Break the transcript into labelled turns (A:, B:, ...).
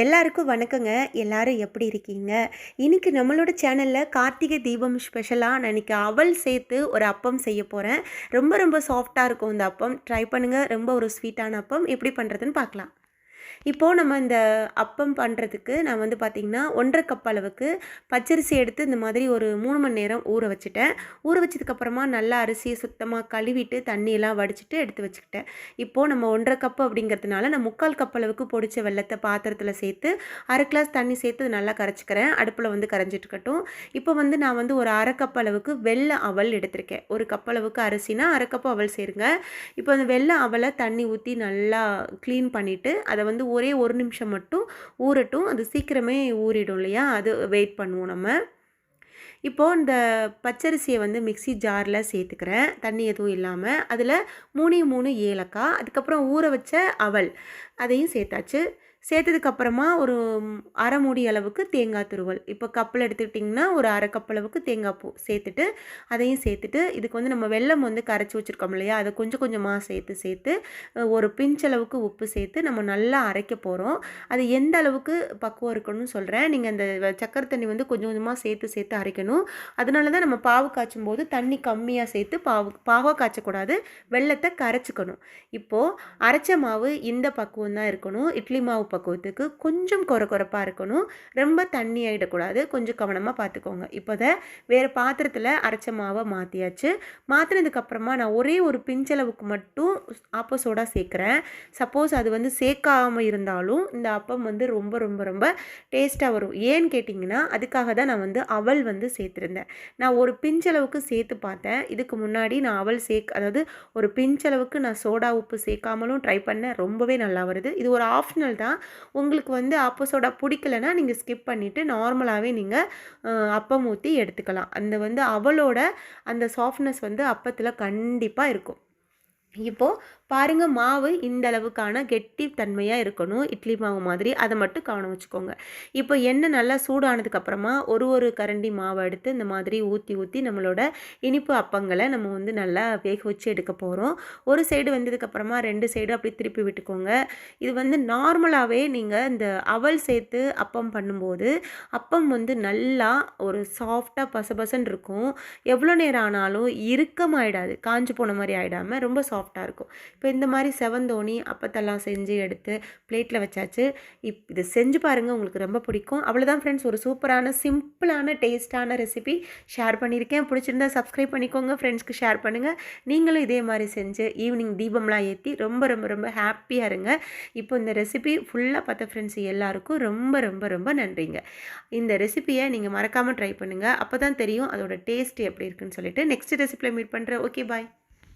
A: எல்லாருக்கும் வணக்கங்க. எல்லாரும் எப்படி இருக்கீங்க? இன்னைக்கு நம்மளோட சேனலில் கார்த்திகை தீபம் ஸ்பெஷலாக நான் இன்றைக்கி அவல் சேர்த்து ஒரு அப்பம் செய்ய போகிறேன் ரொம்ப ரொம்ப சாஃப்டாக இருக்கும் இந்த அப்பம். ட்ரை பண்ணுங்கள் ரொம்ப ஒரு ஸ்வீட்டான அப்பம். எப்படி பண்ணுறதுன்னு பார்க்கலாம். இப்போது நம்ம இந்த அப்பம் பண்ணுறதுக்கு நான் வந்து பார்த்திங்கன்னா ஒன்றரை கப் அளவுக்கு பச்சரிசி எடுத்து இந்த மாதிரி ஒரு மூணு மணி நேரம் ஊற வச்சுட்டேன். ஊற வச்சதுக்கப்புறமா நல்லா அரிசியை சுத்தமாக கழுவிட்டு தண்ணியெல்லாம் வடிச்சிட்டு எடுத்து வச்சுக்கிட்டேன். இப்போது நம்ம ஒன்றரை கப் அப்படிங்கிறதுனால நான் முக்கால் கப் அளவுக்கு பொடிச்ச வெள்ளத்தை பாத்திரத்தில் சேர்த்து அரை கிளாஸ் தண்ணி சேர்த்து நல்லா கரைச்சிக்கிறேன். அடுப்பில் வந்து கரைஞ்சிட்டு இருக்கட்டும் இப்போ வந்து நான் வந்து ஒரு அரை கப் அளவுக்கு வெள்ளை அவல் எடுத்திருக்கேன். ஒரு கப் அளவுக்கு அரிசினா அரை கப் அவல் சேருங்க. இப்போ அந்த வெள்ளை அவலை தண்ணி ஊற்றி நல்லா க்ளீன் பண்ணிவிட்டு அதை வந்து ஒரே ஒரு நிமிஷம் மட்டும் ஊறட்டும். அது சீக்கிரமே ஊறிடும் இல்லையா? அது வெயிட் பண்ணுவோம் நம்ம. இப்போது இந்த பச்சரிசியை வந்து மிக்ஸி ஜாரில் சேர்த்துக்கிறேன். தண்ணி எதுவும் இல்லாமல் அதில் மூணு மூணு ஏலக்காய் அதுக்கப்புறம் ஊற வச்ச அவல் அதையும் சேர்த்தாச்சு. சேர்த்ததுக்கப்புறமா ஒரு அரை மூடி அளவுக்கு தேங்காய் துருவல். இப்போ கப்பில் எடுத்துக்கிட்டிங்கன்னா ஒரு அரை கப் அளவுக்கு தேங்காய் பூ சேர்த்துட்டு அதையும் சேர்த்துட்டு இதுக்கு வந்து நம்ம வெல்லம் வந்து கரைச்சி வச்சுருக்கோம் இல்லையா? அதை கொஞ்சம் கொஞ்சமாக சேர்த்து சேர்த்து ஒரு பிஞ்ச் அளவுக்கு உப்பு சேர்த்து நம்ம நல்லா அரைக்க போகிறோம் அது எந்த அளவுக்கு பக்குவம் இருக்கணும்னு சொல்கிறேன் நீங்கள் அந்த சக்கரை தண்ணி வந்து கொஞ்சம் கொஞ்சமாக சேர்த்து சேர்த்து அரைக்கணும். அதனால தான் நம்ம பாவு காய்ச்சும் போது தண்ணி கம்மியாக சேர்த்து பாவு பாவாக காய்ச்சக்கூடாது. வெள்ளத்தை கரைச்சிக்கணும். இப்போது அரைச்ச மாவு இந்த பக்குவம் தான் இருக்கணும். இட்லி மாவு பக்குவத்துக்கு கொஞ்சம் கொர கொரப்பாக இருக்கணும். ரொம்ப தண்ணி ஆகிடக்கூடாது கொஞ்சம் கவனமாக பார்த்துக்கோங்க இப்போதை வேறு பாத்திரத்தில் அரைச்ச மாவை மாற்றியாச்சு மாற்றினதுக்கப்புறமா நான் ஒரே ஒரு பிஞ்சளவுக்கு மட்டும் ஆப்ப சோடா சேர்க்குறேன். சப்போஸ் அது வந்து சேர்க்காமல் இருந்தாலும் இந்த அப்பம் வந்து ரொம்ப ரொம்ப ரொம்ப டேஸ்ட்டாக வரும். ஏன்னு கேட்டிங்கன்னா அதுக்காக தான் நான் வந்து அவல் வந்து சேர்த்துருந்தேன். நான் ஒரு பிஞ்சளவுக்கு சேர்த்து பார்த்தேன். இதுக்கு முன்னாடி நான் அவல் சேர்க் அதாவது ஒரு பிஞ்சளவுக்கு நான் சோடா உப்பு சேர்க்காமலும் ட்ரை பண்ணேன். ரொம்பவே நல்லா வருது. இது ஒரு ஆப்ஷனல் தான். உங்களுக்கு வந்து அப்போ சோடா பிடிக்கலனா நீங்கள் ஸ்கிப் பண்ணிவிட்டு நார்மலாகவே நீங்கள் அப்பம் ஊற்றி எடுத்துக்கலாம். அந்த வந்து அவளோட அந்த சாஃப்ட்னஸ் வந்து அப்பத்தில் கண்டிப்பாக இருக்கும். இப்போது பாருங்கள் மாவு இந்த அளவுக்கான கெட்டி தன்மையாக இருக்கணும். இட்லி மாவு மாதிரி. அதை மட்டும் கவனம் வச்சுக்கோங்க. இப்போ எண்ணெய் நல்லா சூடானதுக்கப்புறமா ஒரு ஒரு கரண்டி மாவை எடுத்து இந்த மாதிரி ஊற்றி ஊற்றி நம்மளோட இனிப்பு அப்பங்களை நம்ம வந்து நல்லா வேக வச்சு எடுக்க போகிறோம் ஒரு சைடு வந்ததுக்கப்புறமா ரெண்டு சைடு அப்படி திருப்பி விட்டுக்கோங்க. இது வந்து நார்மலாகவே நீங்கள் இந்த அவல் சேர்த்து அப்பம் பண்ணும்போது அப்பம் வந்து நல்லா ஒரு சாஃப்டாக பசபசன்னு இருக்கும். எவ்வளோ நேரம் ஆனாலும் இறுக்கமாயிடாது. காஞ்சு போன மாதிரி ஆகிடாமல் ரொம்ப சாஃப்ட் சாஃப்டாக இருக்கும். இப்போ இந்த மாதிரி செவந்தோணி அப்பத்தெல்லாம் செஞ்சு எடுத்து பிளேட்டில் வச்சாச்சு. இப் இது செஞ்சு பாருங்கள் உங்களுக்கு ரொம்ப பிடிக்கும். அவ்வளோதான் ஃப்ரெண்ட்ஸ் ஒரு சூப்பரான சிம்பிளான டேஸ்ட்டான ரெசிபி ஷேர் பண்ணியிருக்கேன். பிடிச்சிருந்தா சப்ஸ்கிரைப் பண்ணிக்கோங்க. ஃப்ரெண்ட்ஸ்க்கு ஷேர் பண்ணுங்கள் நீங்களும் இதே மாதிரி செஞ்சு ஈவினிங் தீபம்லாம் ஏற்றி ரொம்ப ரொம்ப ரொம்ப ஹாப்பியாக இருங்க. இப்போ இந்த ரெசிபி ஃபுல்லாக பார்த்த ஃப்ரெண்ட்ஸ் எல்லாருக்கும் ரொம்ப ரொம்ப ரொம்ப நன்றிங்க. இந்த ரெசிபியை நீங்கள் மறக்காமல் ட்ரை பண்ணுங்கள் அப்போ தான் தெரியும் அதோட டேஸ்ட் எப்படி இருக்குன்னு சொல்லிட்டு. நெக்ஸ்ட் ரெசிபியில் மீட் பண்ணுறேன் ஓகே பாய்